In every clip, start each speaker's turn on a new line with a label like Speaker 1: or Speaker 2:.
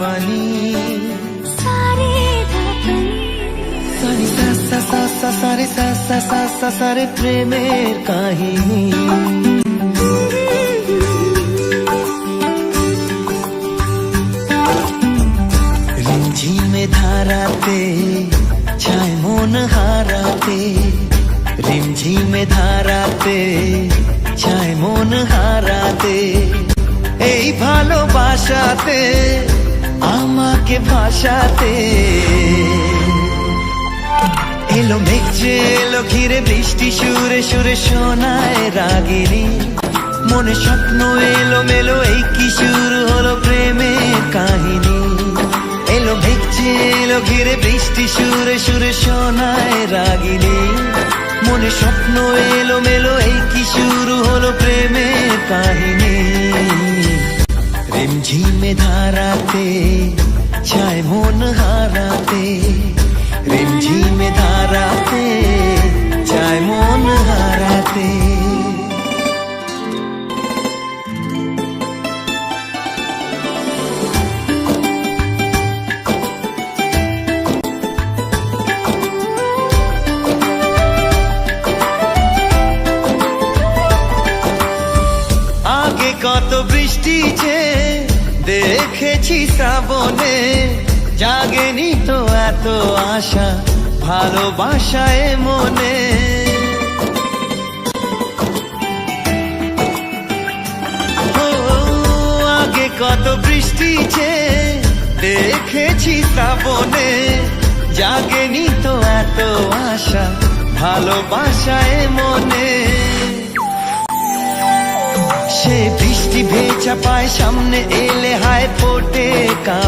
Speaker 1: পানি। সারি সা সা সা সারি সা সা সা সা সারে প্রেমের কাহিনী। রিমঝিমে ধারাতে ছায় মন হারাতে। রিমঝিমে ধারাতে চায় মন হারাতে। এই ভালোবাসাতে ভাসাতে এলো মেঘছে এলো ঘিরে বৃষ্টি, সুরে সুরে শোনায় রাগিনী। মনে স্বপ্ন এলো মেলো, এই কি শুরু হলো প্রেমের কাহিনী। এলো মেঘছে এলো ঘিরে বৃষ্টি, সুরে সুরে শোনায় রাগিনী। মনে স্বপ্ন এলো মেলো, এই কি শুরু হলো প্রেমের কাহিনী। রিমঝিমে ধারাতে মন হারাতে রিমঝিমে ধারাতে চায় মন হারাতে কত বৃষ্টি যে দেখেছি শ্রাবণে জাগেনি তো এত আশা, ভালোবাসায় মনে। আগে কত বৃষ্টি দেখেছি শ্রাবণে, জাগেনি তো এত আশা, ভালোবাসায় মনে। সে বৃষ্টি ভেজা পায়, সামনে এলে হায় ফোটে কামিনী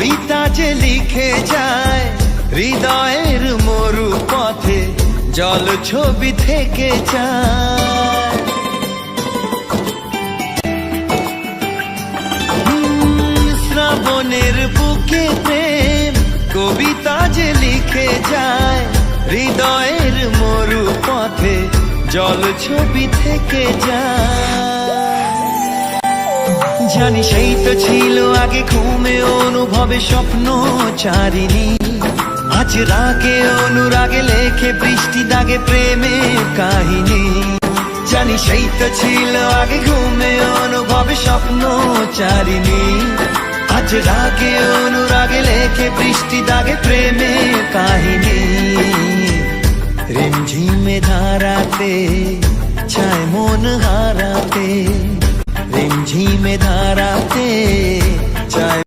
Speaker 1: কবিতা যে লিখে যায়, হৃদয়ের মরু পথে জল ছবি থেকে যায়। শ্রাবণের বুকে প্রেম, কবিতা যে লিখে যায়, হৃদয়ের মরু পথে জল ছবি থেকে যায়। জানি সেই তো ছিল আগে ঘুমে অনুভবে স্বপ্ন চারিনি আজ রাগে অনুরাগে লেখে বৃষ্টি দাগে প্রেমের কাহিনী। জানি সেই তো ছিল আগে ঘুমে অনুভবে স্বপ্ন চারিনি আজ রাগে অনুরাগে লেখে বৃষ্টি দাগে প্রেমের কাহিনী। রিমঝিমে ধারাতে চায় মন হারাতে। রিমঝিমে ধারাতে চায়